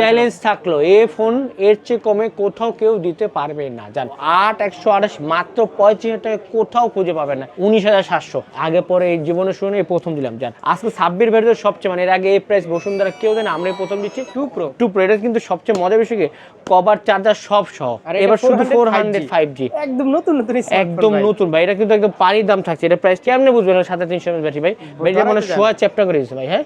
Challenge থাকল। এ phone এর চেয়ে কমে কোথাও কেউ দিতে পারবে না জান। আট একশো আঠাশ মাত্র পঁয়ত্রিশ হাজার টাকা কোথাও খুঁজে পাবেন না। উনিশ হাজার সাতশো। আগে পরে এই জীবনে শুনে প্রথম দিলাম জান। আজকে সাব্বির ভেরিতে সবচেয়ে মানে এর আগে এই প্রাইস বসুন্ধরা কেউ দেন আমরা প্রথম দিচ্ছি। টু প্রো টু প্রো এটা কিন্তু সবচেয়ে মজা বিষয় কি? কভার চার্জার সব সহ। এবার শুধু ফোর হান্ড্রেড ফাইভ জি একদম নতুন নতুন একদম নতুন ভাই। এটা কিন্তু একদম পানির দাম থাকছে। এটা প্রাইস কেমনে বুঝবেন? সাথে তিনশো ব্যাটারি ভাই। ব্যাটারি মানে শোয়া চ্যাপ্টার করে দিচ্ছে ভাই হ্যাঁ?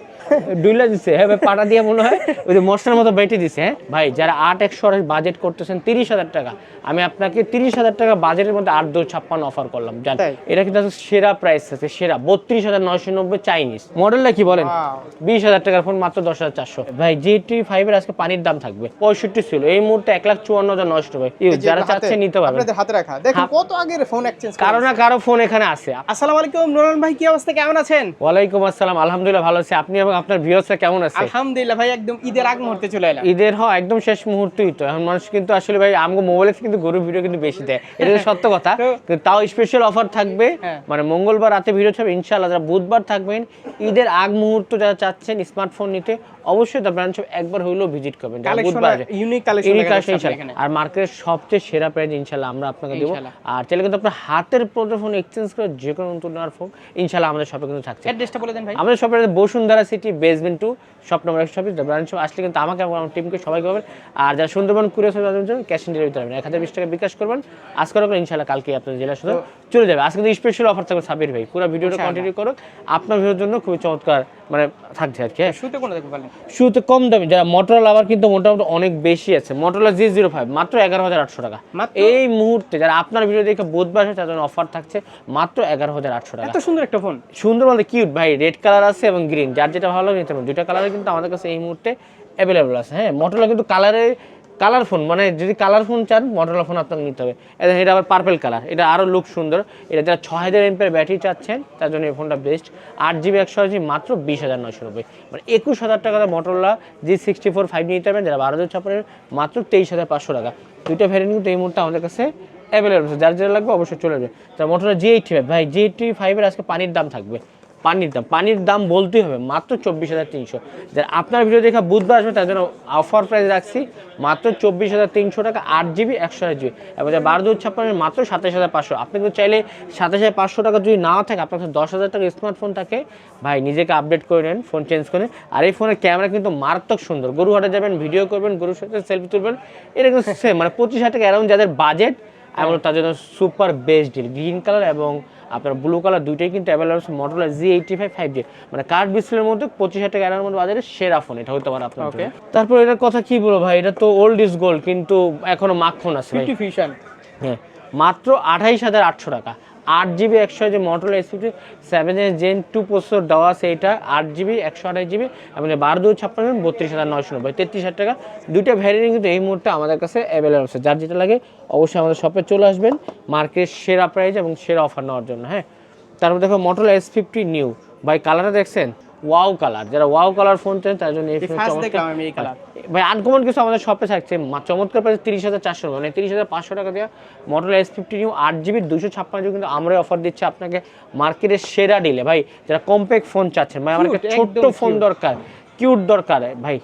ডুইলা দিচ্ছে হ্যাঁ ভাই পাটা দিয়ে মনে হয় ওই যে মশলার মতো ব্যাটারি দিচ্ছে হ্যাঁ। ভাই যারা আট একশো বাজেট করতেছেন তিরিশ হাজার টাকা আমি আপনাকে তিরিশ হাজার টাকা বাজেটের মধ্যে আট দু ছাপ্পান্ন অফার করলাম জান এটা কিন্তু সেরা প্রাইস আছে সেরা বত্রিশ হাজার নয়শো নব্বই চাইনিজ মডেলটা কি বলেন? বিশ হাজার টাকার ফোন মাত্র দশ হাজার চারশো। ভাই জি টি ফাইভের আজকে পানির দাম থাকবে পঁয়ষট্টি ছিল এই মুহূর্তে এক লাখ চুয়ান্ন হাজার নয়শো যে যারা চাচ্ছে নিতে আপনাদের হাতে রাখা। দেখুন কত আগের ফোন এক্সচেঞ্জ কারও না কারও ফোন এখানে আছে। আসসালামু আলাইকুম নুরুল ভাই কি অবস্থা? কেমন আছেন? ওয়ালাইকুম আসসালাম আলহামদুলিল্লাহ ভালো আছি। আপনি এবং আপনার ভিউয়ার্সরা কেমন আছে? আলহামদুলিল্লাহ ভাই একদম ঈদের আগ মুহূর্তে চলে এলাম। ঈদের হয় একদম শেষ মুহূর্তই তো। এখন মানুষ কিন্তু আসলে ভাই আমগো মোবাইলে কিন্তু গরুর ভিডিও কিন্তু বেশি দেয়। এটা সত্য কথা। তাও স্পেশাল অফার থাকবে। হ্যাঁ। মানে মঙ্গলবার রাতে ভিডিও ছাড়বে ইনশাআল্লাহ। যারা বুধবার থাকবেন ঈদের আগ মুহূর্ত যারা চাচ্ছেন স্মার্টফোন নিতে অবশ্যই দ্য ব্রাঞ্চ একবার হইলেও ভিজিট করবেন। ইউনিক কালেকশন আর মার্কেটের সবচেয়ে সেরা প্রাইস ইনশাল্লাহ আমরা আপনাকে দেবো। আর চাইলে কিন্তু আপনার হাতের প্রোটো ফোন এক্সচেঞ্জ করে যে কোনো নতুন নেওয়ার ফোন ইনশাল্লাহ আমাদের শপে কিন্তু থাকছে। অ্যাড্রেসটা বলে দেন ভাই। আমাদের শপের Bashundhara city basement two shop number একশো ছাব্বিশ ব্রাঞ্চ আসলে কিন্তু আমাকে এবং আমার টিমকে সবাইকে পাবেন আর যারা সুন্দরবন কুরিয়ার সার্ভিস জন্য ক্যাশ অন ডেলিভারি পাবেন এক হাজার বিশ টাকা বিকাশ করবেন। আজ করার পর ইনশাল্লাহ কালকে আপনার জেলা শুধু চলে যাবে। আজকে কিন্তু স্পেশাল অফার থাকবে সাবির ভাই। পুরো ভিডিওটা কন্টিনিউ করুক। আপনার ভিডিওর জন্য খুবই চমৎকার মানে থাকছে আর কি শুতে কোন দেখতে পারলেন শুরুতে কম দামি যারা মোটরলা আবার কিন্তু মোটামুটি অনেক বেশি আছে। মোটরলা জি জিরো ফাইভ মাত্র এগারো হাজার আটশো টাকা। এই মুহূর্তে যারা আপনার ভিডিও দেখে বুধবার আসে তাদের অফার থাকছে মাত্র এগারো হাজার আটশো টাকা। এত সুন্দর একটা ফোন সুন্দর বলতে কিউট ভাই রেড কালার আছে এবং গ্রিন যার যেটা ভালো লাগে নিতে পারেন। দুইটা কালারে কিন্তু আমাদের কাছে এই মুহূর্তে অ্যাভেলেবল আছে। হ্যাঁ মোটরলা কিন্তু কালারে কালার ফোন মানে যদি কালার ফোন চান মোটরলা ফোন আপনাকে নিতে হবে। এটা আবার পার্পেল কালার এটা আরও লুক সুন্দর। এটা যারা ছ হাজার এমপের ব্যাটারি চাচ্ছেন, তার জন্য এই ফোনটা বেস্ট আট জিবি একশো জিবি মাত্র বিশ হাজার নয়শো নব্বই। মানে একুশ হাজার টাকা Motorola G sixty four five নিতে পারবেন, যারা বারো হাজার ছাপানের, মাত্র তেইশ হাজার পাঁচশো টাকা। দুইটা ভ্যারিয়েন্ট কিন্তু এই মুহূর্তে আমাদের কাছে অ্যাভেলেবল যার যেটা লাগবে অবশ্যই চলে যাবে তার মোটরলা জি এইটটি ফাইভ ভাই জি এইটটি ফাইভের আজকে পানির দাম থাকবে। পানির দাম পানির দাম বলতেই হবে মাত্র চব্বিশ হাজার তিনশো। যারা আপনার ভিডিও দেখা বুধবার আসবে তার জন্য অফার প্রাইস রাখছি মাত্র চব্বিশ হাজার তিনশো টাকা আট জিবি একশো আট জিবি এবং যারা বারো ছাপ্পান্ন মাত্র সাতাশ হাজার পাঁচশো। আপনি কিন্তু চাইলে সাতাশ হাজার পাঁচশো টাকা যদি না থাকে আপনার কাছে দশ হাজার টাকা স্মার্টফোন থাকে ভাই নিজেকে আপডেট করে নেন ফোন চেঞ্জ করে আর এই ফোনের ক্যামেরা কিন্তু মারাত্মক সুন্দর। গরু হাটে যাবেন ভিডিও করবেন গরুর সাথে সেলফি তুলবেন এটা কিন্তু same, মানে পঁচিশ হাজার টাকা অ্যারাউন্ড যাদের বাজেট এবং তার জন্য super best deal green colour এবং আপনার ব্লু কালার দুইটাই কিন্তু অ্যাভেলেবল আছে model G eighty five five G মানে কার্ড ডিসপ্লের মধ্যে পঁচিশ হাজার টাকা এর মধ্যে বাজারে সেরা ফোন এটা হতে পারে আপনার ওকে তারপর এটার কথা কি বলব ভাই এটা তো ওল্ড ইজ গোল্ড কিন্তু এখনও মাখন আছে ফিউশন হ্যাঁ মাত্র আঠাইশ হাজার আটশো টাকা। আট জিবি, একশো যে মটল S seven S gen two processor দেওয়া আছে এটা, আট জিবি, একশো আঠাশ জিবি এবং বারো দু ছাপ্পান্ন বত্রিশ হাজার নয়শো নব্বই, তেত্রিশ হাজার টাকা। দুইটা ভ্যারিয়েন্ট কিন্তু এই মুহূর্তে আমাদের কাছে অ্যাভেলেবল আছে। যার যেটা লাগে অবশ্যই আমাদের শপে চলে আসবেন মার্কেট সেরা প্রাইস এবং সেরা অফার নেওয়ার জন্য হ্যাঁ? তারপর দেখো মটল এস ফিফটি নিউ ভাই কালারটা দেখছেন? ওয়াও কালার যারা ওয়াও কালার ফোন চান তার জন্য এই ফোন ভাই আনকমন কিছু আমাদের শপে থাকছে। চমৎকার প্রাইস তিরিশ হাজার চারশো মানে তিরিশ হাজার পাঁচশো টাকা দিয়ে মডেল এস ফিফটি নিউ আট জিবি দুশো ছাপ্পান্ন জিবি কিন্তু আমরা অফার দিচ্ছি আপনাকে মার্কেটের সেরা ডিলে ভাই যারা কম্প্যাক্ট ফোন চাচ্ছেন ভাই আমার ছোট্ট ফোন দরকার। কিউট দরকার। ভাই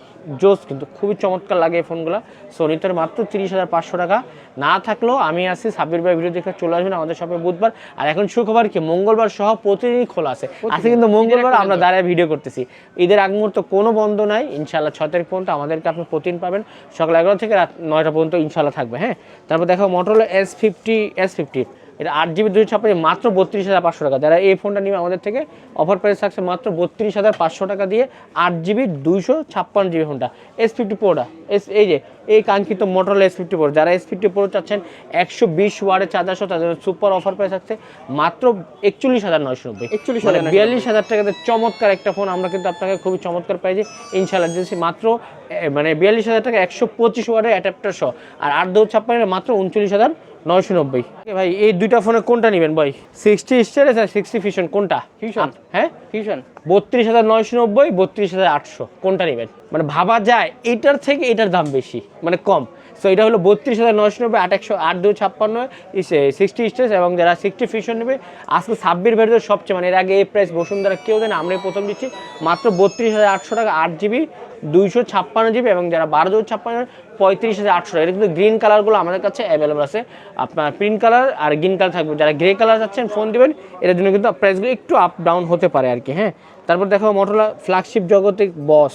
জোস কিন্তু খুবই চমৎকার লাগে এই ফোনগুলো। সোনিতের মাত্র তিরিশ হাজার পাঁচশো টাকা। না থাকলেও আমি আসি সাব্বির ভাই ভিডিও দেখে চলে আসবেন আমাদের শপে বুধবার। আর এখন শুক্রবার কি? মঙ্গলবার সহ প্রতিদিনই খোলা আছে। আজকে কিন্তু মঙ্গলবার আমরা দাঁড়ায় ভিডিও করতেছি। ঈদের আগ মুহূর্ত কোনো বন্ধ নাই। ইনশাল্লাহ ছয় তারিখ পর্যন্ত আমাদেরকে আপনি প্রতিদিন পাবেন। সকাল এগারো থেকে রাত নয়টা পর্যন্ত ইনশাল্লাহ থাকবে হ্যাঁ? তারপর দেখো Motorola S fifty S fifty এটা আট জিবি দুই ছাপ্পান্ন মাত্র বত্রিশ হাজার পাঁচশো টাকা। যারা এই ফোনটা নিবে আমাদের থেকে অফার প্রাইস থাকছে মাত্র বত্রিশ হাজার পাঁচশো টাকা দিয়ে আট জিবি দুইশো ছাপ্পান্ন জিবি ফোনটা এস ফিফটি প্রোটা এস এই যে এই কাঙ্ক্ষিত মোটরোলা এস ফিফটি প্রো যারা এস ফিফটি প্রো চাচ্ছেন একশো বিশ ওয়ার্ডের চার্জার সহ তাদের সুপার অফার প্রাইস থাকছে মাত্র একচল্লিশ হাজার নয়শো নব্বই। 41,990 মানে বিয়াল্লিশ হাজার টাকাতে চমৎকার একটা ফোন আমরা কিন্তু আপনাকে খুবই চমৎকার প্রাইজে ইনশাল্লাহ দিয়েছি মাত্র মানে বিয়াল্লিশ হাজার টাকা একশো পঁচিশ ওয়ার্ডের অ্যাডাপ্টার সহ। আর আট দু ছাপ্পান্ন মাত্র উনচল্লিশ হাজার নয়শো নব্বই। ভাই এই দুইটা ফোনে কোনটা নেবেন ভাই? সিক্সটি স্টারেজ আর সিক্সটি ফিশন কোনটা? ফিউশন হ্যাঁ? ফিউশন বত্রিশ হাজার নয়শো নব্বই, বত্রিশ হাজার আটশো। কোনটা নেবেন মানে ভাবা যায়, এটার থেকে এটার দাম বেশি মানে কম। সো এটা হলো বত্রিশ হাজার নয়শো নব্বই, আট একশো আট দুই ছাপ্পান্ন সিক্সটি স্টেজ এবং যারা সিক্সটি ফিশন নেবে, আজকে ছাব্বিশ ভেরিয়েন্ট সবচেয়ে মানে এর আগে এই প্রাইস বসুন্ধরা কেউ দেন আমরা প্রথম দিচ্ছি। মাত্র বত্রিশ হাজার আটশো টাকা, আট জিবি দুইশো ছাপ্পান্ন জিবি এবং যারা বারো দুই ছাপ্পান্ন, পঁয়ত্রিশ হাজার আটশো এটা কিন্তু গ্রিন কালারগুলো আমাদের কাছে অ্যাভেলেবল আছে। আপনার প্রিন্ট কালার আর গ্রিন কালার থাকবে। যারা গ্রে কালার চাচ্ছেন ফোন দিবেন এটার জন্য কিন্তু প্রাইসগুলো একটু আপ ডাউন হতে পারে আর কি হ্যাঁ। তারপর দেখো Motorola flagship জগতিক boss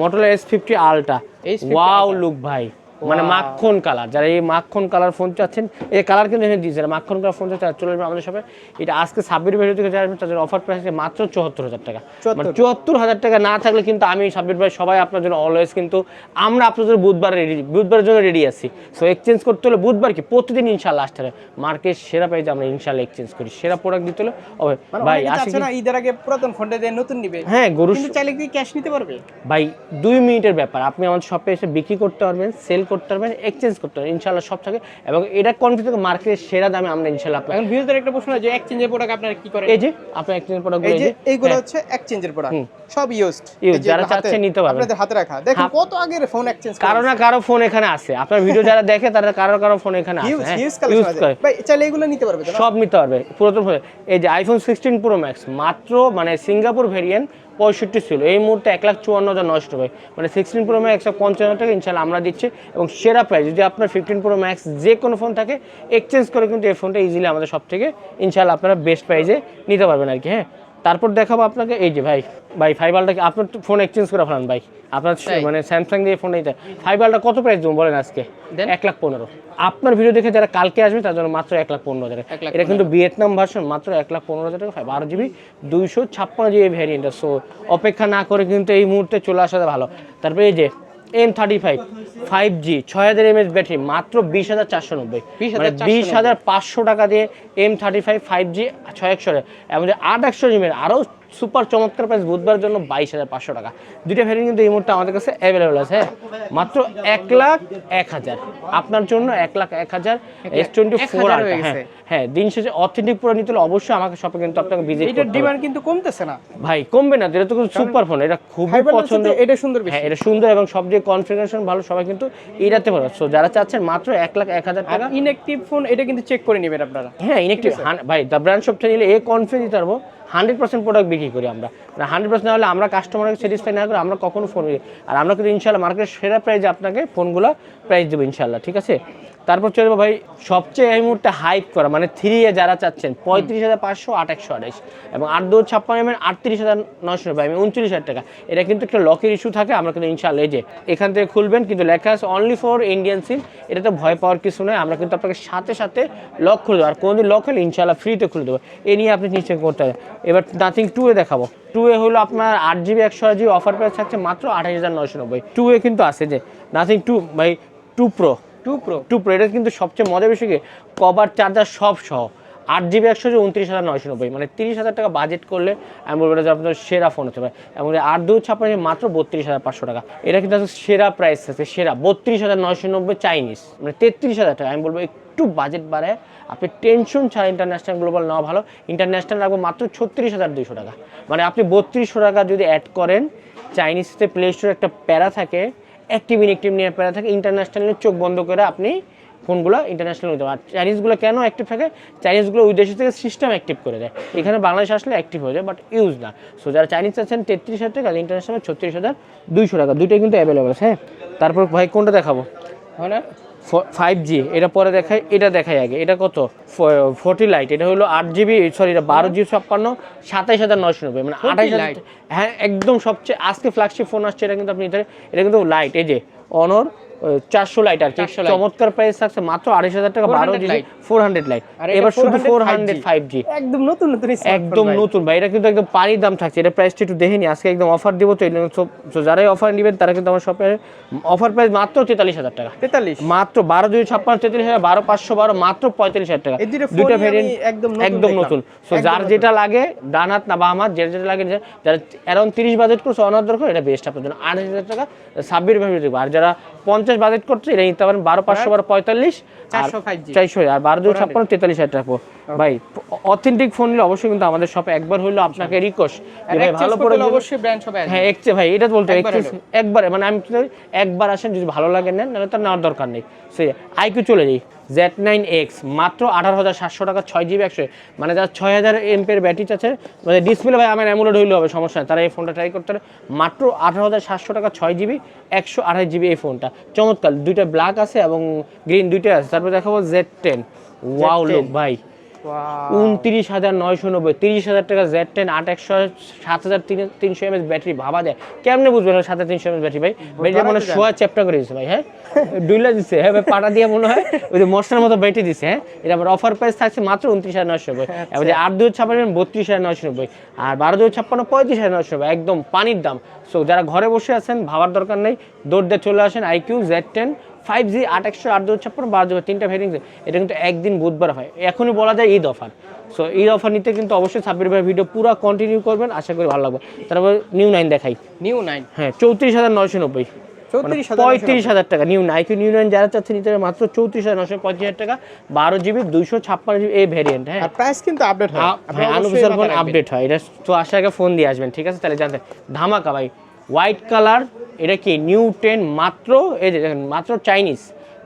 Motorola S fifty ultra এই ওয়াও লুক ভাই। মানে মাখন কালার যারা এই মাখন কালার ফোন চাচ্ছেন এই কালার কিন্তু এখানে দিয়েছে যারা মাখন কালার ফোন চাচ্ছে চলে আসবে আমাদের সাথে এটা আজকে সাব্বির ভেরিও থেকে যারা তাদের অফার প্রাইস মাত্র চুয়াত্তর হাজার টাকা। মানে চুয়াত্তর হাজার টাকা না থাকলে কিন্তু আমি সাব্বির ভাই সবাই আপনার জন্য অলওয়েজ কিন্তু আমরা আপনাদের বুধবার রেডি বুধবারের জন্য রেডি আছি। সো এক্সচেঞ্জ করতে হলে বুধবার কি? প্রতিদিন ইনশাল্লাহ আসতে হবে। মার্কেট সেরা প্রাইজে আমরা ইনশাল্লাহ এক্সচেঞ্জ করি। সেরা প্রোডাক্ট দিতে হলে মানে ভাই অনেকে আসি চাচ্ছে না ঈদের আগে পুরাতন ফোনটা দিয়ে নতুন নিবে। হ্যাঁ গরু কিন্তু চাইলে কি ক্যাশ নিতে পারবে? ভাই দুই মিনিটের ব্যাপার। আপনি আমাদের শপে এসে বিক্রি করতে পারবেন সেল করতে পারবেন এক্সচেঞ্জ করতে পারবেন ইনশাল্লাহ সব থাকে। এবং এটা কনফিউজ থেকে মার্কেটের সেরা দামে আমরা ইনশাল্লাহ আপনাকে এখন ভিউজের একটা প্রশ্ন যে এক্সচেঞ্জের প্রোডাক্ট আপনারা কি করেন? এই যে আপনার এক্সচেঞ্জ প্রোডাক্ট এই যে এইগুলো হ্যাঁ। হচ্ছে এক্সচেঞ্জের প্রোডাক্ট সব ইউজড যারা চাচ্ছে নিতে পারবেন। আপনাদের হাতে রাখা। দেখুন কত আগের ফোন এক্সচেঞ্জ কারও না কারও ফোন এখানে আছে। আপনার ভিডিও যারা দেখে তারা কারও কারও ফোন এখানে আছে হ্যাঁ। ইউজ আছে। করে। ভাই চাইলে এগুলো নিতে পারবে তো সব নিতে পারবে। পুরাতন ফোন এই যে আইফোন সিক্সটিন প্রো ম্যাক্স মাত্র মানে সিঙ্গাপুর ভেরিয়েন্ট পঁয়ষট্টি ছিল। এই মুহূর্তে এক লাখ চুয়ান্ন হাজার নষ্ট হবে মানে সিক্সটিন প্রো ম্যাক্স একশো পঞ্চান্ন হাজার টাকা ইনশাল্লাহ আমরা দিচ্ছি। এবং সেরা প্রাইস যদি আপনার ফিফটিন প্রো ম্যাক্স যে কোনো ফোন থাকে এক্সচেঞ্জ করে কিন্তু এই ফোনটা ইজিলি আমাদের সব থেকে ইনশাল্লাহ আপনারা বেস্ট প্রাইসে নিতে পারবেন আর কি হ্যাঁ? তারপর দেখাবো আপনাকে এই যে ভাই ভাই ফাইভ আলটা আপনার ফোন এক্সচেঞ্জ করে ফেলান ভাই। আপনার মানে স্যামসাং দিয়ে ফোন নিতে ফাইভ আলটা কত প্রাইস দেবো বলেন আজকে। এক লাখ পনেরো। আপনার ভিডিও দেখে যারা কালকে আসবে তার জন্য মাত্র এক লাখ পনেরো হাজার। এটা কিন্তু ভিয়েতনাম ভার্সন মাত্র এক লাখ পনেরো হাজার টাকা বারো জিবি দুইশো ছাপ্পান্ন জিবি ভ্যারিয়েন্টটা সো অপেক্ষা না করে কিন্তু এই মুহূর্তে চলে আসাটা ভালো। তারপরে এই যে M thirty five five G ছয় হাজার এমএস ব্যাটারি মাত্র বিশ হাজার চারশো নব্বই। 20,490 বিশ হাজার পাঁচশো টাকা দিয়ে M thirty five five G ছয় একশো এবং আট একশো জিমের আরও সুপার চমৎকার প্রাইস বুধবার জন্য বাইশ হাজার পাঁচশো টাকা। দুইটা ভ্যারিয়েন্ট কিন্তু এই মুহূর্তে আমাদের কাছে অ্যাভেলেবল আছে হ্যাঁ? মাত্র এক লাখ এক হাজার। আপনার জন্য এক লাখ এক হাজার এস টোয়েন্টি ফোর 1000 হ্যাঁ। হ্যাঁ দিন শেষে অথেন্টিক পুরো নিতে হলে অবশ্যই আমাকে শপে কিন্তু আপনাকে ভিজিট হবে। ডিমান্ড কিন্তু কমতেছে না। ভাই কমবে না এটা তো কিন্তু সুপার ফোন এটা খুবই পছন্দ এটা সুন্দর বেশি। হ্যাঁ এটা সুন্দর এবং সব দিয়ে কনফিগারেশন ভালো সবাই কিন্তু এটাতে পারে। সো যারা চাচ্ছেন মাত্র এক লাখ এক হাজার টাকা ইনঅ্যাক্টিভ ফোন এটা কিন্তু চেক করে নেবেন আপনারা। হ্যাঁ ইনেকটিভ ভাই দ্য ব্র্যান্ড শপটা নিলে এ কনফিডেন্স দিতে পারব। হান্ড্রেড পার্সেন্ট প্রোডাক্ট বিক্রি করি আমরা। হান্ড্রেড পার্সেন্ট হলে আমরা কাস্টমারকে স্যাটিসফাই না করে আমরা কখনো ফোন আর আমরা কিন্তু ইনশাল্লাহ মার্কেটের সেরা প্রাইজে আপনাকে ফোনগুলো প্রাইস দেবো ইনশাল্লাহ ঠিক আছে? তারপর চলবো ভাই, সবচেয়ে এই মুহূর্তে হাইপ করা মানে থ্রি এ যারা চাচ্ছেন, পঁয়ত্রিশ হাজার পাঁচশো আট একশো আঠাইশ এবং আট দু ছাপ্পান্ন এমএন আটত্রিশ হাজার নয়শো নব্বই আমি উনত্রিশ হাজার টাকা। এটা কিন্তু একটা লকের ইস্যু থাকে, আমরা কিন্তু ইনশাল্লাহ যে এখান থেকে খুলবেন, কিন্তু লেখা আছে অনলি ফর ইন্ডিয়ান সিম এটাতে ভয় পাওয়ার কিছু নয়, আমরা কিন্তু আপনাকে সাথে সাথে লক খুলে দেবো। আর কোনোদিন লক হলে ইনশাল্লাহ ফ্রিতে খুলে দেবো। এ নিয়ে আপনি নিশ্চয় করতে হবে এবার নাথিং টু এ দেখাবো। টু এ হলো আপনার আট জিবি একশো জিবি অফার প্রাইস থাকছে মাত্র আঠাশ হাজার নয়শো নব্বই। টু এ কিন্তু আছে যে নাথিং টু ভাই two pro two pro two pro এটা কিন্তু সবচেয়ে মজা বেশি কি? কভার চার্জার সব সহ আট জিবি একশো উনত্রিশ হাজার নয়শো নব্বই। মানে তিরিশ হাজার টাকা বাজেট করলে আমি বলব এটা আপনার সেরা ফোন হতে পারে এবং আট দু ছাপ্পান্ন মাত্র বত্রিশ হাজার পাঁচশো টাকা। এটা কিন্তু সেরা প্রাইস আছে, সেরা। বত্রিশ হাজার নয়শো নব্বই চাইনিজ মানে তেত্রিশ হাজার টাকা। আমি বলব একটু বাজেট বাড়ায়, আপনি টেনশন ছাড়া ইন্টারন্যাশনাল গ্লোবাল নেওয়া ভালো। ইন্টারন্যাশনাল রাখব মাত্র ছত্রিশ হাজার দুইশো টাকা। মানে আপনি বত্রিশশো টাকা যদি অ্যাড করেন চাইনিজতে প্লে স্টোরে একটা প্যারা থাকে অ্যাক্টিভ ইনঅ্যাক্টিভ নিয়ে প্যারা থাকে ইন্টারন্যাশনালের চোখ বন্ধ করে আপনি ফোনগুলো ইন্টারন্যাশনাল নিতে আর চাইনিজগুলো কেন অ্যাক্টিভ থাকে? চাইনিজগুলো ওই দেশের থেকে সিস্টেম অ্যাক্টিভ করে দেয়। এখানে বাংলাদেশ আসলে অ্যাক্টিভ হয়ে যায় বাট ইউজ না। সো যারা চাইনিজ আছেন তেত্রিশ হাজার টাকা ইন্টারন্যাশনাল ছত্রিশ হাজার দুইশো টাকা দুইটাই কিন্তু অ্যাভেলেবল আছে হ্যাঁ? তারপর ভাই কোনটা দেখাবো? হয় না? ফাইভ জি এটা পরে দেখায় এটা দেখাই আগে। এটা কত? ফোর্টি লাইট এটা হলো আট জিবি সরি এটা বারো জিবি ছাপ্পান্ন সাতাইশ হাজার নয়শো নব্বই মানে 40 আঠাইশ হাজার হ্যাঁ একদম সবচেয়ে আজকে ফ্ল্যাগশিপ ফোন আসছে এটা কিন্তু আপনি এটা কিন্তু লাইট এই যে অনর চারশো লাইট আর কি। চমৎকার প্রাইস থাকছে মাত্র আড়াইশ হাজার টাকা বারো 400 GB light। Four hundred lite এবার শুধু ফোর হান্ড্রেড ফাইভ জি একদম নতুন নতুন একদম নতুন ভাই এটা কিন্তু একদম পানির দাম থাকছে এটা প্রাইসটা একটু দেখে নি আজকে একদম অফার দিব তো যারাই অফার নেবেন তারা কিন্তু আমার শপে অফার প্রাইস মাত্র তেতাল্লিশ হাজার টাকা। তেতাল্লিশ। মাত্র বারো দুই ছাপ্পান্ন তেত্রিশ হাজার বারো পাঁচশো বারো মাত্র পঁয়তাল্লিশ হাজার টাকা। দুইটা একদম নতুন একদম নতুন। সো যার যেটা লাগে ডান হাত না বাম হাত যেটা যেটা লাগে যারা অ্যারাউন্ড তিরিশ বাজেট করছে অনার দরকার এটা বেস্ট আপনার জন্য হাজার টাকা সাব্বির ভেবে আর যারা পঞ্চাশ পঞ্চাশ বাজেট করছে এটা নিতে পারেন বারো পাঁচশো বারো পঁয়তাল্লিশ আর 400 5G চারশো আর বারো দুই ছাপ্পান্ন তেতাল্লিশ হাজার টাকা। ভাই অথেন্টিক ফোন নিলে অবশ্যই কিন্তু আমাদের শপে একবার হইল আপনাকে রিকোয়েস্ট ভাই ভালো করে অবশ্যই ব্র্যান্ড সবাই হ্যাঁ এক্সচেঞ্জ ভাই এটা বলতে একবার মানে আমি একবার আসেন যদি ভালো লাগে নেন নাহলে তার নেওয়ার দরকার নেই। সে আইকিউ চলে যাই। জেড নাইন এক্স মাত্র আঠারো হাজার সাতশো টাকা ছয় জিবি একশো। মানে যারা ছয় হাজার এমপের ব্যাটারি আছে মানে ডিসপ্লে ভাই আমার অ্যামুলেট হইলে হবে সমস্যা নেই। তারা এই ফোনটা ট্রাই করতে পারে। মাত্র আঠারো হাজার সাতশো টাকা ছয় জিবি একশো আঠাশ জিবি এই ফোনটা চমৎকার দুইটা ব্ল্যাক আছে এবং গ্রিন দুইটা আছে। তারপর দেখাবো জেড টেন ওয়াও Z10 লোক ভাই। উনত্রিশ হাজার নয়শো নব্বই তিরিশ হাজার টাকা জেড টেন আট একশো সাত হাজার তিনশো এমএস ব্যাটারি ভাবা যায় কেমনে বুঝবেন সাত হাজার তিনশো এমএস ব্যাটারি ভাই? ব্যাটারি মনে শোয়া চ্যাপ্টার করে দিচ্ছে ভাই হ্যাঁ? ডুইলা দিচ্ছে হ্যাঁ ভাই পাটা দিয়ে মনে হয় ওই যে মশলার মতো ব্যাটারি দিচ্ছে হ্যাঁ? এটা আমার অফার প্রাইস থাকছে মাত্র উনত্রিশ হাজার নয়শো নব্বই। এবার যে আট দুই ছাপ্পান্ন বত্রিশ হাজার নয়শো নব্বই। আর বারো দুই ছাপ্পান্ন পঁয়ত্রিশ হাজার নয়শো নব্বই একদম পানির দাম। সো যারা ঘরে বসে আছেন ভাবার দরকার নেই দৌড় দিয়ে চলে আসেন iQOO Z ten five G আট একশো আট দু ছাপ্পান্ন বারো দুই তিনটা ভেরিয়েন্ট এটা কিন্তু একদিন বুধবার হয়। এখনই বলা যায় ঈদ অফার সো এই অফার নিতে কিন্তু অবশ্যই সাব্বির ভাই ভিডিও পুরো কন্টিনিউ করবেন। আশা করি ভালো লাগবে। তারপর নিউ নাইন দেখাই। নিউ নাইন হ্যাঁ চৌত্রিশ হাজার নয়শো নব্বই। পঁয়ত্রিশ হাজার টাকা। নিউ নাইকি নিউ নাইন যারা চাচ্ছে নিতে মাত্র চৌত্রিশ হাজার নশো পঁয়ত্রিশ হাজার টাকা। বারো জিবি দুইশো ছাপ্পান্ন জিবি এই ভ্যারিয়েন্ট হ্যাঁ। প্রাইস কিন্তু আপডেট হয়। ফোন আপডেট হয় এটা তো আসার আগে ফোন দিয়ে আসবেন ঠিক আছে? তাহলে জানতে ধামাকা ভাই। হোয়াইট কালার এটা কি? নিউ টেন মাত্র এই যে দেখেন মাত্র চাইনিজ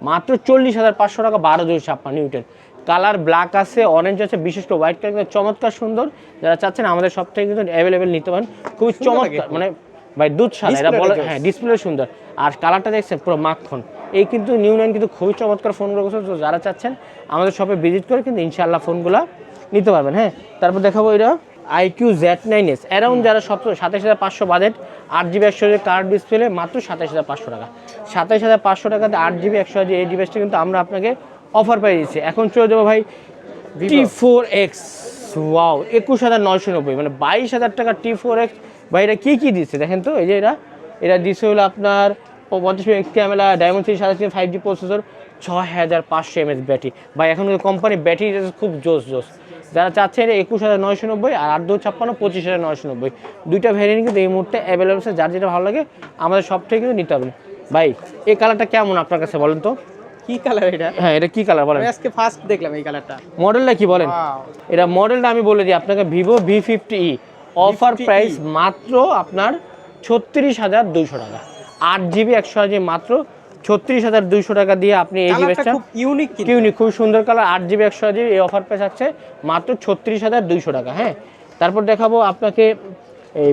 মাত্র চল্লিশ হাজার পাঁচশো টাকা বারো দুই ছাপ্পান্ন নিউ টেন কালার ব্ল্যাক আছে অরেঞ্জ আছে বিশেষ করে হোয়াইট কালার চমৎকার সুন্দর। যারা চাচ্ছেন আমাদের সব থেকে কিন্তু অ্যাভেলেবেল নিতে পারেন। খুবই চমৎকার মানে ভাই দুধ সাদা এটা বলে হ্যাঁ ডিসপ্লে সুন্দর। আর কালারটা দেখছেন পুরো মাখন। এই কিন্তু নিউ নাইন কিন্তু খুবই চমৎকার ফোনগুলো করছে তো যারা চাচ্ছেন আমাদের শপে ভিজিট করে কিন্তু ইনশাআল্লাহ ফোনগুলো নিতে পারবেন হ্যাঁ? তারপর দেখাবো এটা iQOO Z nine S around যারা সত্তর সাতাশ হাজার পাঁচশো বাজেট আট জিবি একশো কার্ড ডিসপ্লে মাত্র সাতাশ হাজার পাঁচশো টাকা। সাতাশ হাজার পাঁচশো টাকাতে আট জিবি একশো হাজার এই ডিভাইসটা কিন্তু আমরা আপনাকে অফার পাই দিচ্ছি। এখন চলে যাব ভাই টি ফোর এক্স ওয়াও একুশ হাজার নয়শো নব্বই মানে বাইশ হাজার টাকা টি ফোর এক্স ভাই এটা কী কী দিচ্ছে? দেখেন তো এই যে এটা এটা দিচ্ছে হলো আপনার পঞ্চাশ এক্স ক্যামেরা ডায়মন্ড থ্রি সাড়ে তিন ফাইভ জি প্রসেসর ছয় হাজার পাঁচশো এমএস ব্যাটারি বা এখন কোম্পানি ব্যাটারি খুব জোস জোস। যারা চাচ্ছে এটা একুশ হাজার নয়শো নব্বই আর আট দু ছাপ্পান্ন পঁচিশ হাজার নয়শো নব্বই। দুইটা ভ্যারিয়েন্ট কিন্তু এই মুহূর্তে অ্যাভেলেবল আছে যার যেটা ভালো লাগে আমাদের সব থেকে কিন্তু নিতে হবে। ভাই এই কালারটা কেমন আপনার কাছে বলেন তো? কি কালার এটা? হ্যাঁ এটা কি কালার বলেন? আজকে ফার্স্ট দেখলাম এই কালারটা মডেলটা কি বলেন? এটা মডেলটা আমি বলে দিই আপনাকে Vivo V fifty E offer price মাত্র আপনার ছত্রিশ হাজার দুইশো টাকা। আট জিবি একশো জিবি মাত্র ছত্রিশ হাজার দুইশো টাকা দিয়ে আপনি এই জিনিসটা ইউনিক ইউনিক খুব সুন্দর কালার আট জিবি একশো জিবি এই অফার প্রাইস আছে মাত্র ছত্রিশ হাজার দুইশো টাকা হ্যাঁ? তারপর দেখাবো আপনাকে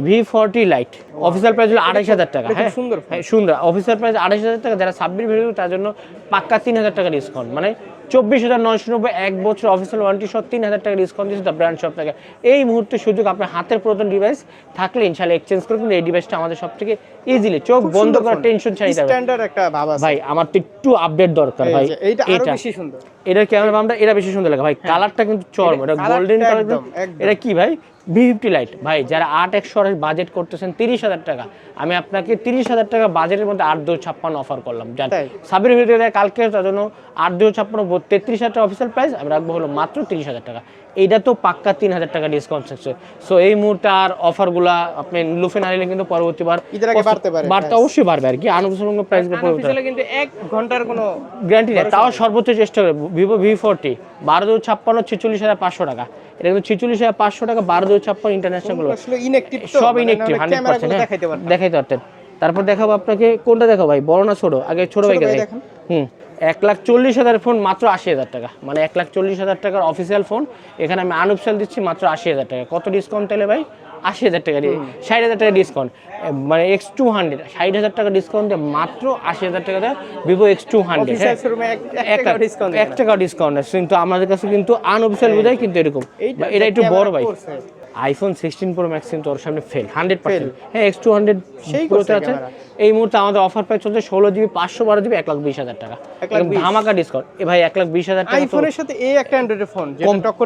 V forty lite official price হলো আড়াইশ হাজার টাকা হ্যাঁ? সুন্দর হ্যাঁ সুন্দর। অফিসিয়াল প্রাইস আড়াইশ হাজার টাকা যারা সাবমিট ভিডিও তার জন্য পাক্কা তিন হাজার টাকা ডিসকাউন্ট মানে চব্বিশ হাজার নয়শো নব্বই এক বছর অফিসিয়াল ওয়ারেন্টি সহ তিন হাজার টাকা ডিসকাউন্ট দিচ্ছে দ্য ব্র্যান্ড শপ থেকে। এই মুহূর্তে সুযোগ আপনার হাতের প্রথম ডিভাইস থাকলে ইনশাল্লাহ এক্সচেঞ্জ করে কিন্তু এই ডিভাইসটা আমাদের সব থেকে ইজিলি চোখ বন্ধ করার টেনশন ছাড়ি যাবে। স্ট্যান্ডার্ড একটা ভাব আছে। ভাই আমার তো একটু আপডেট দরকার ভাই। এটা এইটা আরও এটা বেশি সুন্দর। এটার ক্যামেরা বামটা এটা বেশি সুন্দর লাগে। ভাই কালারটা কিন্তু চরম এটা গোল্ডেন কালার একদম, একদম। এটা কি ভাই? ভি ফিফটি লাইট ভাই যারা আট একশো বাজেট করতেছেন তিরিশ হাজার টাকা আমি আপনাকে তিরিশ হাজার টাকা বাজেটের মধ্যে আট দু ছাপ্পান্ন অফার করলাম? সাবির ভিডিওতে কালকে তার জন্য আট দু ছাপ্পান্ন তেত্রিশ হাজার টাকা অফিসিয়াল প্রাইস আমি রাখব হলো মাত্র তিরিশ হাজার টাকা। এইটা তো পাক্কা তিন হাজার টাকা ডিসকাউন্ট থাকছে। সো এই মুহূর্তে আর অফারগুলা আপনি লুফে না নিলে কিন্তু পরবর্তীবার বাড়তে অবশ্যই বাড়বে আর কি। আনুষঙ্গ প্রাইস কিন্তু এক ঘণ্টার কোনো গ্যারান্টি নেই তাও সর্বোচ্চ চেষ্টা করে ভিভো ভি ফোরটি বারো দু ছাপ্পান্ন ছেচল্লিশ হাজার পাঁচশো টাকা। এটা কিন্তু ছেচল্লিশ হাজার পাঁচশো টাকা বারো দুই ছাপ্পান্ন ইন্টারন্যাশনাল সব ইনেকটিভ হান্ড্রেড পার্সেন্ট দেখাইতে পারতেন। তারপর দেখাবো আপনাকে কোনটা দেখাবো? ভাই বড় না ছোট আগে ছোট ভাইকে ভাই দেখাই দেখান। হুম। এক লাখ চল্লিশ হাজার ফোন মাত্র আশি হাজার টাকা। মানে এক লাখ চল্লিশ হাজার টাকার অফিসিয়াল ফোন এখানে আমি আনুপসাল দিচ্ছি মাত্র আশি হাজার টাকা। কত ডিসকাউন্ট তাহলে ভাই? আশি হাজার টাকা দিয়ে ষাট হাজার টাকা ডিসকাউন্ট মানে এক্স টু হান্ড্রেড। ষাট হাজার টাকা ডিসকাউন্ট মাত্র আশি হাজার টাকা দেয় Vivo X two hundred. Official এক টাকা ডিসকাউন্ট কিন্তু আমাদের কাছে কিন্তু আনঅফিসিয়াল বোঝায় কিন্তু এরকম। এটা একটু বড় ভাই। আইফোন সিক্সটিন প্রো ম্যাক্স কিন্তু ওর সামনে ফেল হান্ড্রেড পার্সেন্ট হ্যাঁ এক্স টু হান্ড্রেড সেই প্রোতে আছে। এই মুহূর্তে আমাদের অফার প্রাইস চলছে ষোলো জিবি পাঁচশো বারো জিবি এক লাখ বিশ হাজার টাকা। ধামাকা ডিসকাউন্ট এ ভাই এক লাখ বিশ হাজার টাকা আইফোনের সাথে এই একটা অ্যান্ড্রয়েড ফোন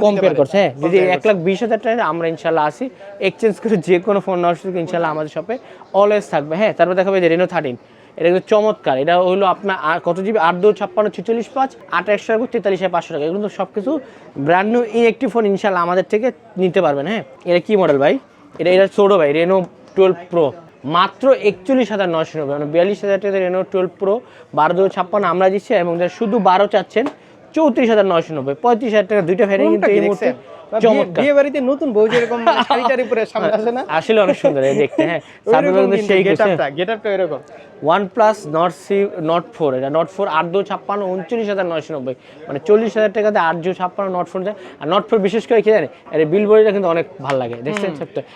কম্পেয়ার করছে হ্যাঁ যদি এক লাখ বিশ হাজার টাকা আমরা ইনশাল্লাহ আসি এক্সচেঞ্জ করে যে কোনো ফোন নেওয়ার সুযোগ ইনশাল্লাহ আমাদের শপে অলওয়েজ থাকবে। হ্যাঁ তারপর দেখাবে যে রেনো থার্টিন এটা কিন্তু চমৎকার। এটা হলো আপনার কত জিবি? আট দু ছাপ্পান্ন ছেচল্লিশ পাঁচ আট একশো টাকা তেতাল্লিশ পাঁচশো টাকা। এগুলো সব কিছু ব্র্যান্ড নিউ এই ফোন ইনশাল্লাহ আমাদের থেকে নিতে পারবেন হ্যাঁ? এটা কি মডেল ভাই? এটা এটা ছোটো ভাই রেনো টুয়েলভ প্রো মাত্র একচল্লিশ হাজার নয়শো নব্বই মানে বিয়াল্লিশ হাজার টাকা রেনো টুয়েলভ প্রো বারো দু ছাপ্পান্ন আমরা দিচ্ছি এবং যারা শুধু বারো চাচ্ছেন চৌত্রিশ হাজার নয়শো নব্বই পঁয়ত্রিশ হাজার টাকা দুইটা ভ্যারিয়েন্ট কিন্তু এই মুহূর্তে বিয়ে বাড়িতে নতুন বউ যেরকম শাড়িটারি পরে সামনে আসে না? আসলে অনেক সুন্দর এই দেখতে হ্যাঁ সামনে সেই গেটআপটা গেটআপটা এরকম এটা মানে টাকাতে আর বিশেষ করে কি এর কিন্তু অনেক ভালো লাগে দেখছেন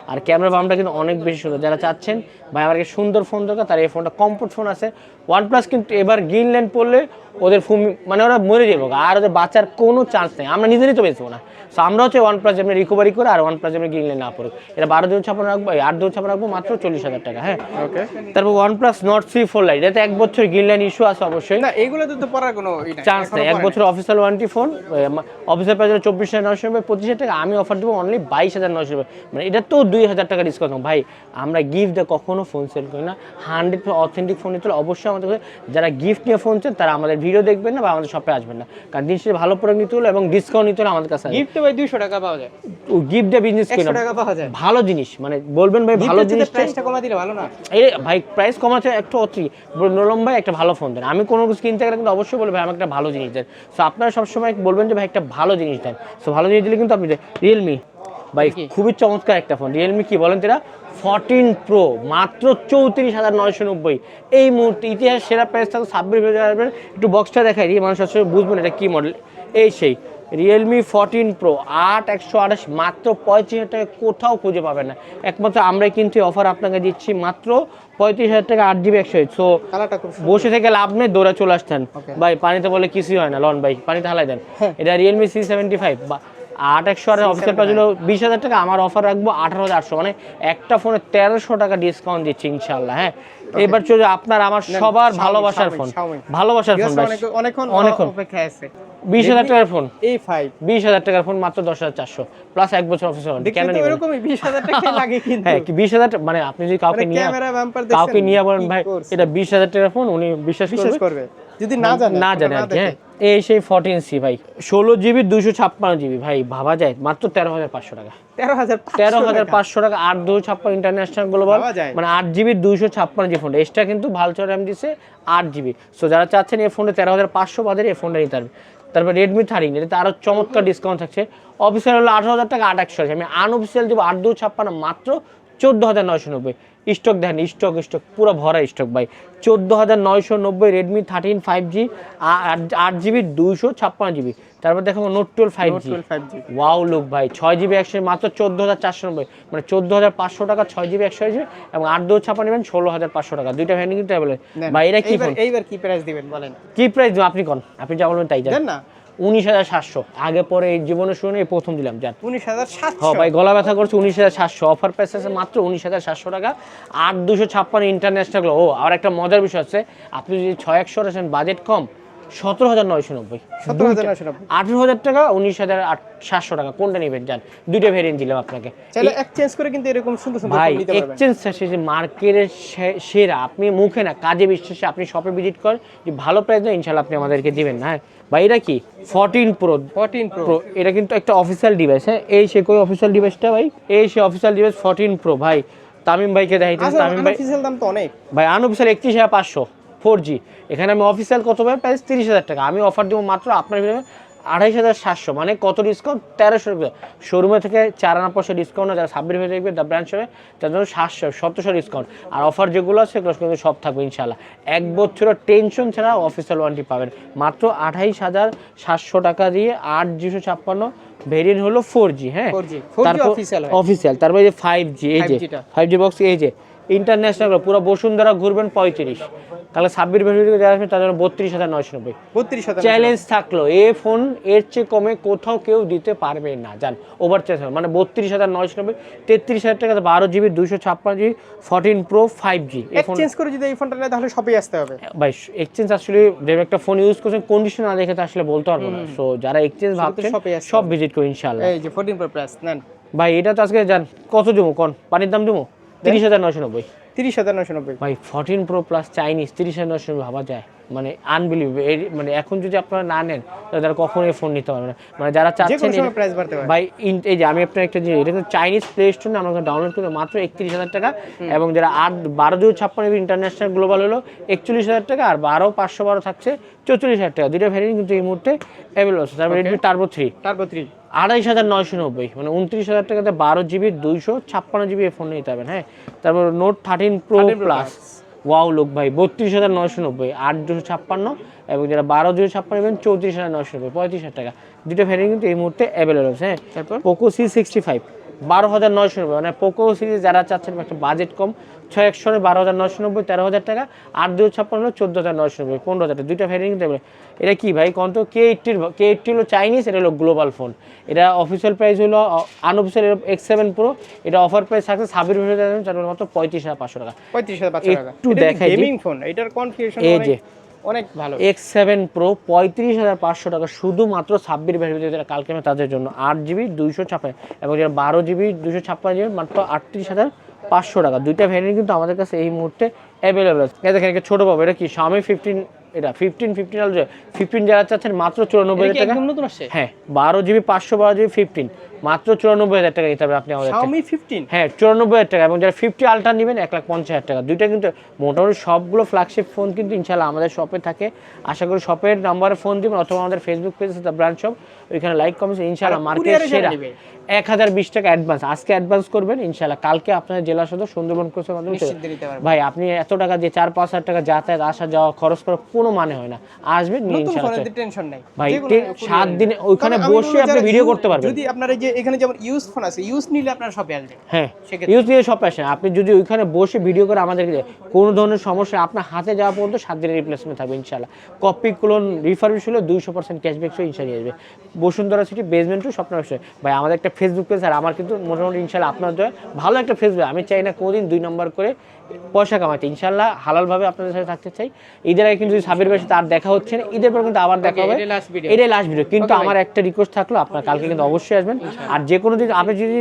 আর ক্যামেরা বামটা কিন্তু অনেক বেশি সুন্দর। যারা চাচ্ছেন ভাই আমার সুন্দর ফোন দরকার তার এই ফোনটা কমফোর্ট ফোন আছে। ওয়ান কিন্তু এবার গ্রিন ল্যান্ড পড়লে ওদের মানে ওরা মরে যাব। আর ওদের বাঁচার কোনো চান্স নেই। আমরা নিজেরই তো বেঁচবো না। সো আমরা হচ্ছে ওয়ান প্লাস যেমনি রিকভারি করে আর ওয়ান প্লাস গ্রিন ল্যান্ড না পড়ুক। এটা বারো দিন ছাপানো রাখব আট দিন ছাপানো রাখব মাত্র চল্লিশ হাজার টাকা হ্যাঁ? ওকে তারপর one plus Nord three four lite এটাতে এক বছর গ্রিন লাইন ইস্যু আছে অবশ্যই। না এইগুলোতে তো পড়ার কোনো চান্স নেই এক বছর অফিসিয়াল ওয়ারেন্টি ফোন অফিসের প্রাইস চব্বিশ হাজার নয়শো নব্বই পঁচিশ হাজার টাকা আমি অফার দেবো অনলি বাইশ হাজার নয়শো নব্বই। মানে এটা তো দুই হাজার টাকা ডিসকাউন্ট ভাই আমরা গিফট দিয়ে কখনো ফোন সেল করি না। হান্ড্রেড অথেন্টিক ফোন নিতে হলে অবশ্যই আমাদের যারা গিফট নিয়ে ফোন চান তারা আমাদের ভিডিও দেখবেন না বা আমাদের শপে আসবেন না। কারণ জিনিসটা ভালো প্রোডাক্ট নিতে হলে এবং ডিসকাউন্ট নিতে হলে আমাদের কাছে গিফট ভাই 200 টাকা। পাওয়া যায়। গিফট বিজনেস করি টাকা পাওয়া যায়। ভালো জিনিস মানে বলবেন ভাই ভালো জিনিস প্রাইসটা কমা দিলে ভালো না। এই ভাই প্রাইস কমাচ্ছে একটু অতি নরম ভাই একটা ভালো ফোন দেন। আমি কোনো কিছু কিনতে গেলে কিন্তু অবশ্যই বলব ভাই আমাকে একটা ভালো জিনিস দেন। সো আপনারা সবসময় বলবেন যে ভাই একটা ভালো জিনিস দেন। সো ভালো জিনিস দিলে কিন্তু আপনি রিয়েলমি ভাই খুবই চমৎকার একটা ফোন রিয়েলমি কি বলেন তেরা ফোরটিন প্রো মাত্র চৌত্রিশ হাজার নয়শো নব্বই। এই মুহূর্তে ইতিহাস সেরা প্রাইস থাকবে ছাব্বিশ হাজার একটু বক্সটা দেখাই দিই মানুষ আসলে বুঝবেন এটা কী মডেল এই সেই। রিয়েলমি ফোরটিন প্রো আট একশো আঠাশ মাত্র পঁয়ত্রিশ হাজার টাকা কোথাও খুঁজে পাবেন না। একমাত্র আমরাই কিন্তু অফার আপনাকে দিচ্ছি মাত্র পঁয়ত্রিশ হাজার টাকা আট জিবি একশো সো। বসে থেকে লাভ নেই দৌড়া চলে আসতেন ভাই পানিতে বলে কিছুই হয় না লন ভাই পানিতে হালাই দেন। হ্যাঁ। এটা রিয়েলমি সি সেভেন্টি ফাইভ বা আট একশো আর অফিসের প্রাইস হলো বিশ হাজার টাকা আমার অফার রাখব আঠারো হাজার আটশো। মানে একটা ফোনে তেরোশো টাকা ডিসকাউন্ট দিচ্ছি ইনশাল্লাহ হ্যাঁ। এবার চলে আপনার আমার সবার ভালোবাসার ফোন ভালোবাসার ফোন অনেক- অনেকক্ষণ অনেকক্ষণ। অপেক্ষায় আছে। বিশ হাজার টাকার ফোন এই ফাইভ বিশ হাজার টাকার ফোন মাত্র দশ হাজার চারশো। প্লাস এক বছর অফিসে কেন নিবেন এরকমই 20000 টাকা লাগে কিন্তু। হ্যাঁ কি বিশ হাজার মানে আপনি যদি কাউকে মানে নিয়ে কাউকে নিয়ে বলেন ভাই এটা বিশ হাজার টাকার ফোন উনি বিশ্বাস করবে। যদি না জানে না জানে আর হ্যাঁ। এই সেই ফোরটিন সি ভাই। ষোলো জিবি দুশো ছাপ্পান্ন জিবি ভাই ভাবা যায় মাত্র তেরো হাজার পাঁচশো টাকা। তেরো হাজার তেরো হাজার পাঁচশো টাকা আট দুশো ছাপ্পান্ন ইন্টারন্যাশনাল গ্লোবাল মানে আট জিবি দুশো ছাপ্পান্ন জি ফোনটা এক্সট্রা কিন্তু ভালচর র্যাম দিছে আট জিবি সো যারা চাচ্ছেন এই ফোনটা তেরো হাজার পাঁচশো বাজারে এই ফোনটা নিতে পারবে। তারপর রেডমি থার্টিন এটাতে আরও চমৎকার ডিসকাউন্ট থাকছে। অফিসিয়াল হলো আঠারো হাজার টাকা, আট একশো আছে আমি আনঅফিসিয়াল দেবো আট দু ছাপ্পান্ন, মাত্র চোদ্দ হাজার নয়শো নব্বই। স্টক দেখেন স্টক স্টক পুরো ভরা স্টক ভাই। চোদ্দ হাজার নয়শো নব্বই রেডমি থার্টিন ফাইভ জি আট জিবি দুইশো ছাপ্পান্ন জিবি তারপর দেখো note twelve five G wow look ভাই ছয় জিবি একশো মাত্র চোদ্দ হাজার চারশো নব্বই। মানে চোদ্দ হাজার পাঁচশো টাকা ছয় জিবি একশো জিবি এবং আট দু ছাপা নেবেন ষোলো হাজার পাঁচশো টাকা। দুইটা ভ্যান্ডিং কিন্তু অ্যাভেলেবল ভাই এটা কি এইবার এইবার কি প্রাইস দিবেন বলেন। কি প্রাইস আপনি কোন? আপনি যা বলবেন তাই দেন জান না। উনিশ হাজার সাতশো। আগে পরে এই জীবনে শুনে প্রথম দিলাম জান উনিশ হাজার হ্যাঁ সাতশো ভাই গলা ব্যথা করছে উনিশ হাজার সাতশো। অফার প্রাইস আছে মাত্র উনিশ হাজার সাতশো টাকা। আট দুশো ছাপ্পান্ন ইন্টারন্যাশনাল ও আর একটা মজার বিষয় আছে। আপনি যদি ছয় একশো আছেন বাজেট কম সতেরো হাজার নয়শো নব্বই। সতেরো হাজার নয়শো নব্বই। আঠেরো হাজার টাকা উনিশ হাজার সাতশো টাকা কোনটা নেবেন যান। দুইটা ভেরিয়েন্ট দিলাম আপনাকে। চাইলে এক্সচেঞ্জ করে কিন্তু এরকম সুন্দর সুন্দর ভাই এক্সচেঞ্জ শেষে মার্কেটের সেরা আপনি মুখে না কাজে বিশ্বাসে আপনি শপে ভিজিট করেন যে ভালো প্রাইস দেয় ইনশাল্লাহ আপনি আমাদেরকে দিবেন না। হ্যাঁ ভাই এটা কি? ফোরটিন প্রো 14 প্রো এটা কিন্তু একটা অফিসিয়াল ডিভাইস হ্যাঁ? এই সে কই অফিসিয়াল ডিভাইসটা ভাই? এই সে অফিসিয়াল ডিভাইস ফোরটিন প্রো ভাই। তামিম ভাইকে দেখাইতেন আচ্ছা তামিম ভাই দাম তো অনেক। ভাই আনঅফিসিয়াল একত্রিশ হাজার পাঁচশো। Four G. এখানে আমি অফিসিয়াল কত পাই? প্রাইস তিরিশ হাজার টাকা। আমি অফার দেবো মাত্র আপনার ভিতরে আড়াইশ হাজার সাতশো। মানে কত ডিসকাউন্ট তেরোশো টাকা শোরুমে থেকে চার আনা পয়সা ডিসকাউন্ট যারা সাব্বির হয়ে দ্য ব্রাঞ্চ হবে তার জন্য সাতশো সতেরোশো ডিসকাউন্ট আর অফার যেগুলো আছে সেগুলো কিন্তু সব থাকবে ইনশাল্লাহ এক বছরের টেনশন ছাড়া অফিসিয়াল ওয়ারেন্টি পাবেন। মাত্র আঠাইশ হাজার সাতশো টাকা দিয়ে আট দুশো ছাপ্পান্ন। ভেরিয়েন্ট হলো ফোর জি হ্যাঁ? 4G 4G official অফিসিয়াল তারপরে যে ফাইভ জি এই যে ফাইভ জি বক্স এই যে ইন্টারন্যাশনাল পুরো বসুন্ধরা ঘুরবেন পঁয়ত্রিশ। তাহলে ছাব্বিশ ভেরিয়েন্ট যারা আসবে তাদের বত্রিশ হাজার নয়শো নব্বই। বত্রিশ হাজার চ্যালেঞ্জ থাকল এ ফোন এর চেয়ে কমে কোথাও কেউ দিতে পারবে না জান ওভার চার্জ মানে বত্রিশ হাজার নয়শো নব্বই তেত্রিশ হাজার টাকা বারো জিবি দুশো ছাপ্পান্ন GB fourteen pro five G exchange করে যদি এই ফোনটা নেয় তাহলে সবই আসতে হবে। ভাই এক্সচেঞ্জ আসলে যে একটা ফোন ইউজ করছেন কন্ডিশন না দেখে তো আসলে বলতে পারব না। সো যারা এক্সচেঞ্জ ভাবছেন সব ভিজিট করি ইনশাল্লাহ এই যে 14 প্রো প্লাস নেন। ভাই এটা তো আজকে জান কত দেবো কোন? পানির দাম দেবো? তিরিশ হাজার নয়শো নব্বই। তিরিশ হাজার নশো নব্বই। ভাই ফোরটিন প্রো প্লাস চাইনিজ তিরিশ হাজার নশো ভাবা যায়। মানে আনবিলিভ মানে এখন যদি আপনারা না নেন তাহলে তারা কখনোই ফোন নিতে পারবে না। মানে যারা চাচ্ছেন ভাই এই যে আমি আপনার একটা জিনিস এটা কিন্তু চাইনিজ প্লে স্টোর আমরা ডাউনলোড করে মাত্র একত্রিশ হাজার টাকা এবং যারা আট বারো দুই ছাপ্পান্ন ইন্টারন্যাশনাল গ্লোবাল হলো একচল্লিশ হাজার টাকা আর বারো পাঁচশো বারো থাকছে চৌচল্লিশ হাজার টাকা। দুইটা ভ্যারিয়েন্ট কিন্তু এই মুহূর্তে অ্যাভেলেবল আছে। তারপর Redmi Turbo three Turbo three আড়াইশ হাজার নয়শো নব্বই। মানে উনত্রিশ হাজার টাকাতে বারো জিবি দুইশো ছাপ্পান্ন জিবি এই ফোন নিতে পারবেন হ্যাঁ। তারপর note thirteen pro 13 plus wow look ভাই বত্রিশ হাজার নয়শো নব্বই আট দুশো ছাপ্পান্ন এবং যারা বারো দুশো ছাপ্পান্ন এবং চৌত্রিশ হাজার নয়শো নব্বই পঁয়ত্রিশ হাজার টাকা। দুটো ভ্যারিয়েন্ট কিন্তু এই মুহূর্তে অ্যাভেলেবল আছে হ্যাঁ? তারপর? পোকো সি সিক্সটি ফাইভ বারো হাজার নয়শো নব্বই। মানে পোকো সিরিজ যারা চাচ্ছেন একটা বাজেট কম ছয় একশো বারো হাজার নয়শো নব্বই তেরো হাজার টাকা আট দুশো ছাপ্পান্ন হলো চোদ্দ হাজার নয়শো নব্বই। পনেরো হাজার দুইটা ভ্যারিয়েন্ট দেবে এটা কি ভাই কত কে এইটটির কে এইটটি হলো চাইনিজ এটা হলো গ্লোবাল ফোন এটা অফিসিয়াল প্রাইস হলো আনঅফিসিয়াল এক্স সেভেন প্রো এটা অফার প্রাইস থাকছে ছাব্বিশ হাজার চার মাত্র পঁয়ত্রিশ হাজার পাঁচশো টাকা। পঁয়ত্রিশ হাজার পাঁচশো টাকা। একটু দেখাই গেমিং ফোন এটার কনফিগারেশন এই যে অনেক ভালো। এক্স সেভেন প্রো পঁয়ত্রিশ হাজার পাঁচশো টাকা শুধুমাত্র ছাব্বিশ ভ্যারিয়েন্ট যেটা কালকে আমি তাদের জন্য। আট জিবি দুইশো ছাপ্পান্ন এবং যেটা বারো জিবি দুশো ছাপ্পান্ন জিবি মাত্র আটত্রিশ হাজার পাঁচশো টাকা। দুইটা ভ্যারিয়েন্ট কিন্তু আমাদের কাছে এই মুহূর্তে অ্যাভেলেবল আছে। দেখেন একটা ছোটো পাবো এটা কি স্বামী ফিফটিন এটা ফিফটিন ফিফটিন আলো ফিফটিন যারা চাচ্ছেন মাত্র চুরানব্বই টাকা। হ্যাঁ বারো জিবি পাঁচশো বারো জিবি ফিফটিন মাত্র চুরানব্বই হাজার টাকা নিতে হবে আপনি আমাদের Xiaomi 15 হ্যাঁ চুরানব্বই হাজার টাকা। এবং যারা ফিফটি আলট্রা নেবেন এক লাখ পঞ্চাশ হাজার টাকা। দুইটা কিন্তু মোটামুটি সবগুলো ফ্ল্যাগশিপ ফোন কিন্তু ইনশাল্লাহ আমাদের শপে থাকে। আশা করি শপের নাম্বারে ফোন দিবেন অথবা আমাদের ফেসবুক পেজ আছে ব্রাঞ্চ শপ ওইখানে লাইক কমেন্ট ইনশাল্লাহ মার্কেট সেরা। এক হাজার বিশ টাকা অ্যাডভান্স আজকে অ্যাডভান্স করবেন ইনশাল্লাহ কালকে আপনার জেলা সদর সুন্দরবন কোর্সের মাধ্যমে ভাই আপনি এত টাকা দিয়ে চার পাঁচ হাজার টাকা যাতায়াত আসা যাওয়া খরচ করার কোনো মানে হয় না। আসবেন ইনশাল্লাহ টেনশন নাই। ভাই সাত দিনে ওইখানে বসে আপনি ভিডিও করতে পারবেন। যদি আপনার এই যে এখানে যেমন ইউজ ফোন আছে ইউজ নিলে আপনার সবে আসবে হ্যাঁ ইউজ নিয়ে সব আসেন আপনি যদি ওইখানে বসে ভিডিও করে আমাদেরকে কোনো ধরনের সমস্যা আপনার হাতে যাওয়া পর্যন্ত সাত দিনের রিপ্লেসমেন্ট থাকবে ইনশাল্লাহ কপি ক্লোন রিফারবিশ হলে দুইশো পার্সেন্ট ক্যাশব্যাক সহ ইনশাল্লাহ নিয়ে আসবে। বসুন্ধরা সিটি বেসমেন্ট টু স্বপ্ন ভাই আমাদের একটা ফেসবুক পেজ আর আমার কিন্তু মোটামুটি ইনশাল্লাহ আপনার দয়া ভালো একটা ফেসবুক আমি চাই না কোনোদিন দুই নম্বর করে পয়সা কামাতে ইনশাল্লাহ হালালভাবে আপনাদের সাথে থাকতে চাই। ঈদের আগে কিন্তু সাবির বেশি তার দেখা হচ্ছে না ঈদের পর কিন্তু আবার দেখা হবে। এটাই লাস্ট ভিডিও কিন্তু আমার একটা রিকোয়েস্ট থাকল আপনার কালকে কিন্তু অবশ্যই আসবেন। আর যে কোনো দিন আপনি যদি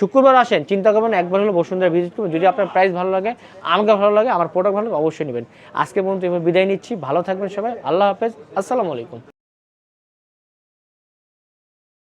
শুক্রবার আসেন চিন্তা করবেন একবার হলো বসুন্ধরা ভিজিট করবেন। যদি আপনার প্রাইস ভালো লাগে আমাকে ভালো লাগে আমার প্রোডাক্ট ভালো লাগে অবশ্যই নেবেন। আজকে পর্যন্ত এবার বিদায় নিচ্ছি। ভালো থাকবেন সবাই। আল্লাহ হাফেজ। আসসালামু আলাইকুম।